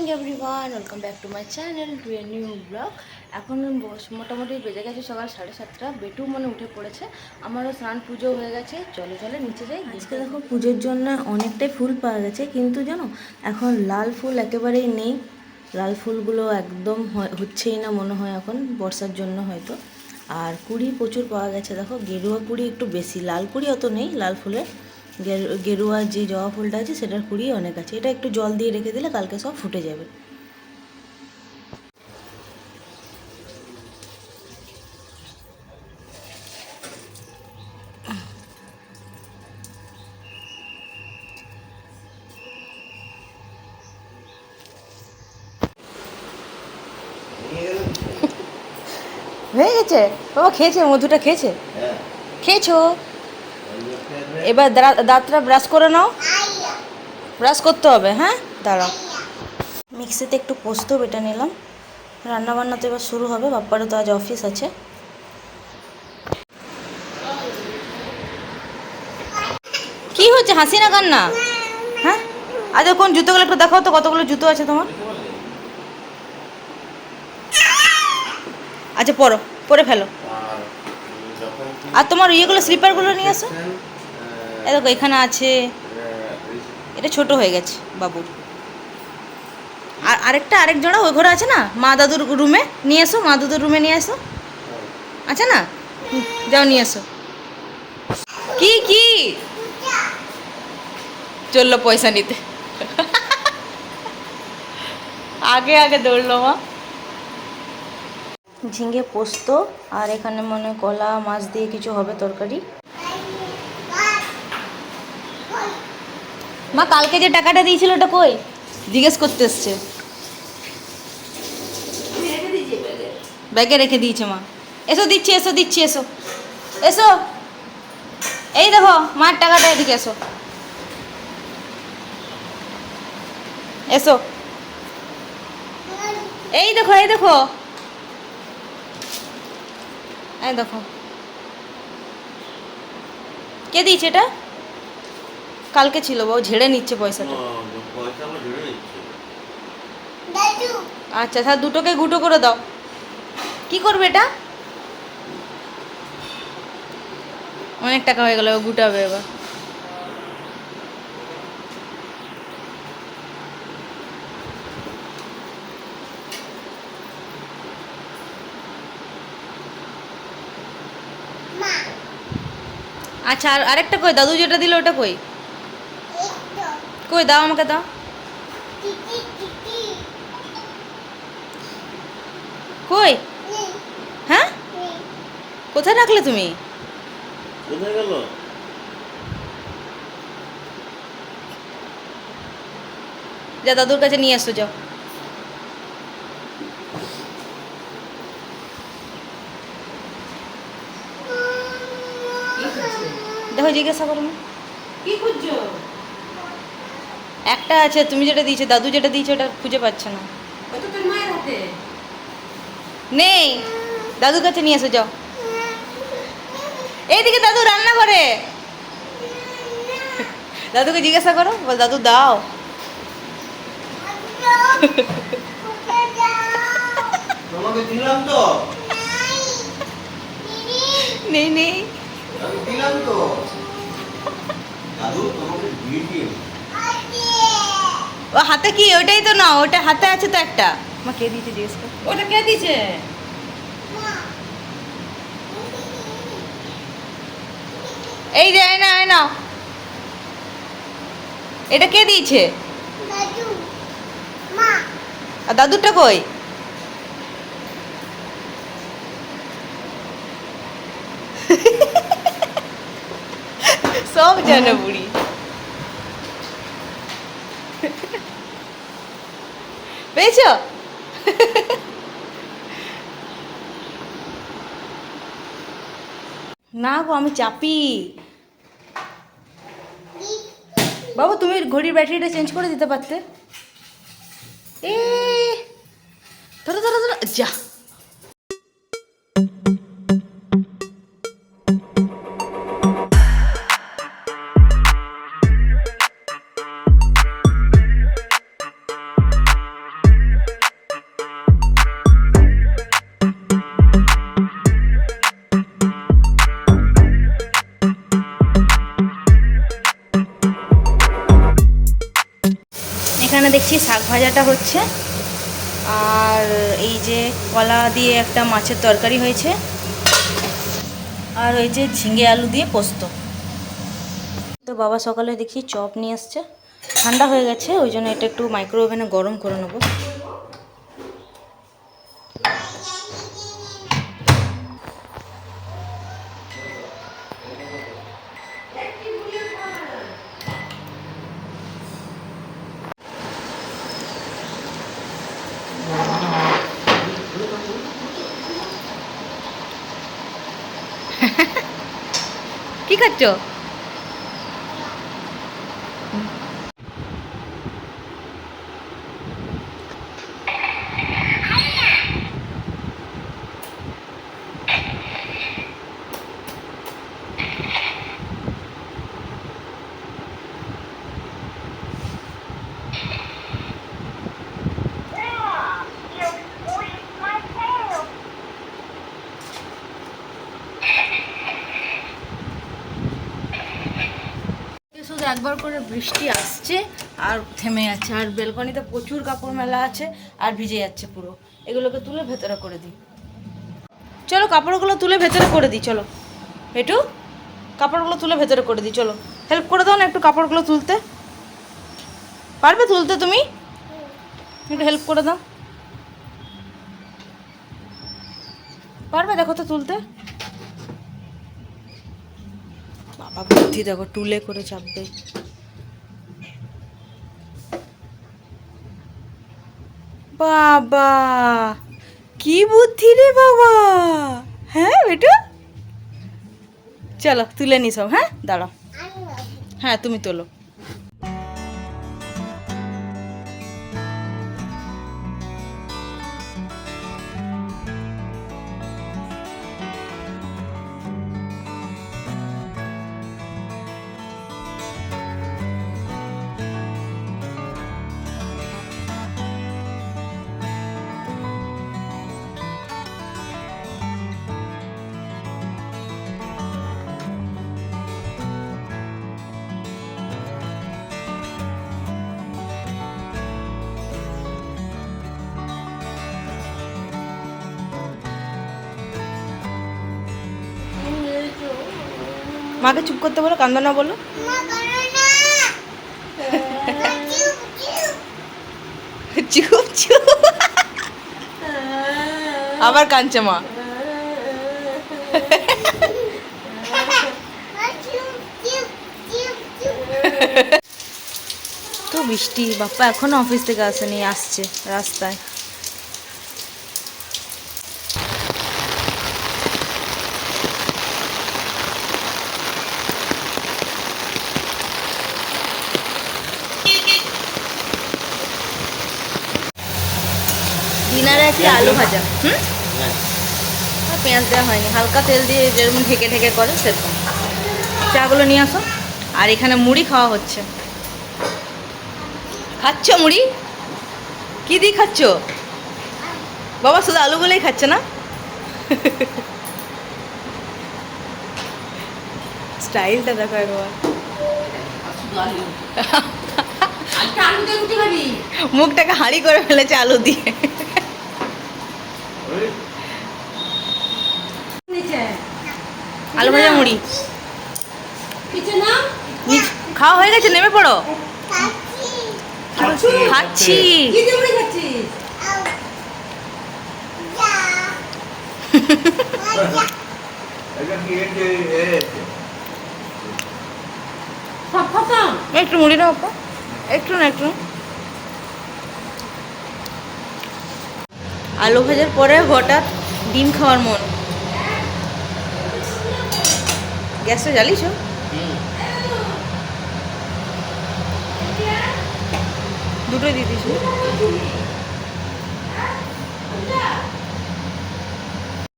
Morning everyone welcome back to my channel to a new blog এখন মোটামুটি বেজে গেছে সকাল সাড়ে সাতটা। বেটু মনে উঠে পড়েছে। আমারও স্নান পুজো হয়ে গেছে। চলে চলে, নিচে যাই আজকে দেখো পুজোর জন্য অনেকটাই ফুল পাওয়া গেছে। কিন্তু জানো, এখন লাল ফুল একেবারেই নেই। লাল ফুলগুলো একদম হচ্ছেই না মনে হয় এখন, বর্ষার জন্য হয়তো। আর কুড়ি প্রচুর পাওয়া গেছে। দেখো, গেরুয়া কুড়ি একটু বেশি। লাল কুড়ি অত নেই, লাল ফুলের। গেরুয়া যে জবা ফুলটা আছে সেটার কুড়ি অনেক আছে। এটা একটু জল দিয়ে রেখে দিলে কালকে সব ফুটে যাবে। হয়ে গেছে? বাবা খেয়েছে মধুটা খেয়েছে? খেয়েছো? এবার দাঁতটা ব্রাশ করে নাও। ব্রাশ করতে হবে হ্যাঁ? দাঁড়াও। মিক্সিতে একটু পোস্ত বেটে নিলাম। রান্না বান্না তো এবার শুরু হবে, বাপ্পারও তো আজ অফিস আছে। কি হচ্ছে, হাসি না কান্না? হ্যাঁ? আজ কোন জুতোগুলো একটু দেখাও তো, কতগুলো জুতো আছে তোমার। আচ্ছা পরো, পরে ফেলো। আর তোমার ইয়েগুলো স্লিপারগুলো নিয়ে আসো এ দেখো, এখানে আছে, এটা ছোট হয়ে গেছে বাবুর। আর আরেকটা, আরেক জোড়া ওই ঘরে আছে না? মা দাদুর রুমে নিয়ে এসো, মা দাদুর রুমে নিয়ে এসো। আছে না? যাও, নিয়ে এসো। কি কি? চলল পয়সা নিতে। আগে আগে দৌড়লো মা। ঝিঙে পোস্ত আর এখানে মনে কলা, মাছ দিয়ে কিছু হবে তরকারি। মা কালকে যে টাকাটা দিয়েছিল ওটা কই? জিজ্ঞেস করতে এসছে। ব্যাগে রেখে দিয়েছে মা। এসো দিচ্ছি এসো দিচ্ছি এসো। এসো। এই দেখো মার টাকাটা এদিকে এসো। এসো। এই দেখো এই দেখো। এই দেখো। কে দিয়েছে এটা? কালকে ছিল বাবু ঝেড়ে নিচ্ছে পয়সাটা। আচ্ছা তাহলে দুটোকে গুটো করে দাও। কি করবে এটা? অনেক টাকা হয়ে গেল গুটাবে এবার। আচ্ছা আর আরেকটা কই? দাদু যেটা দিল ওটা কই? কই দাও আমাকে দাও। কই? হ্যাঁ? কোথায় রাখলে তুমি? কোথায় গেল? যা দাদুর কাছে নিয়ে আসো যাও। দেখো জিজ্ঞাসা করো। কি খুঁজছো একটা আছে তুমি যেটা দিয়েছ দাদু যেটা দিয়েছ ওটা খুঁজে পাচ্ছে না। নেই। দাদুর কাছে নিয়ে এসো যাও। এইদিকে দাদু রান্না করে। দাদুকে জিজ্ঞাসা করো বল দাদু দাও। তোমাকে দিলাম তো। নেই নেই। দিলাম তো। দাদু তোমাকে দিয়ে ও হাতে কি? ওটাই তো না ওটা হাতে আছে তো একটা। মা কে দিয়েছে জিজ্ঞেস কর। ওটা কে দিছে এই যে না এই নাও। এটা কে দিয়েছে? আর দাদুরটা কই? সব জানে বুড়ি। পেয়েছ না গো, আমি চাপি। বাবু, তুমি ঘড়ির ব্যাটারিটা চেঞ্জ করে দিতে পারতে? এ, ধরো ধরো ধরো, যা। দিচ্ছি শাক ভাজাটা হচ্ছে। আর এই যে কলা দিয়ে একটা মাছের তরকারি হয়েছে। আর ওই যে ঝিঙে আলু দিয়ে পোস্ত। তো বাবা সকালে দেখি চপ নিয়ে আসছে। ঠান্ডা হয়ে গেছে, ওই জন্য এটা একটু মাইক্রো ওভেনে গরম করে নেব। কি খাচ্ছ শুধু একবার করে বৃষ্টি আসছে, আর থেমে যাচ্ছে। আর বেলকনিতে প্রচুর কাপড় মেলা আছে, আর ভিজে যাচ্ছে পুরো। এগুলোকে তুলে ভেতরে করে দিই। চলো, কাপড়গুলো তুলে ভেতরে করে দিই, চলো। একটু কাপড়গুলো তুলে ভেতরে করে দিই, চলো। হেল্প করে দাও না একটু কাপড়গুলো তুলতে। পারবে তুলতে তুমি? একটু হেল্প করে দাও। পারবে দেখো তো তুলতে? বাবা বুদ্ধি দেখো, টুলে করে চাপবে। বাবা, কি বুদ্ধি রে বাবা। হ্যাঁ বেটু? চলো, তুলে নিস হ্যাঁ? দাঁড়াও। হ্যাঁ তুমি তোলো। মাকে চুপ করতে বলো, কান্দো না বলো। চুপ চুপ। আবার কাঁদছে মা। তো বৃষ্টি, বাপ্পা এখনও অফিস থেকে আসেনি, আসছে রাস্তায়। আলু ভাজা। হুম? পেঁয়াজ দেওয়া হয়নি হালকা তেল দিয়ে যেরকম ঢেকে ঢেকে করে সেরকম। চাগুলো নিয়ে আসো। আর এখানে মুড়ি খাওয়া হচ্ছে। খাচ্ছ মুড়ি? কি দিয়ে খাচ্ছ? বাবা শুধু আলুগুলোই খাচ্ছে না? স্টাইলটা দেখো একবার। মুখটাকে হাঁড়ি করে ফেলেছে আলু দিয়ে। আলু ভাজা মুড়ি। না? খাওয়া হয়ে গেছে? নেমে পড়ো। খাচ্ছি, একটু মুড়ি আপা। একটু না একটু। আলু ভাজার পরে হঠাৎ ডিম খাওয়ার মন। গ্যাসটা জ্বালিস দুটোই দিয়ে দিয়েছি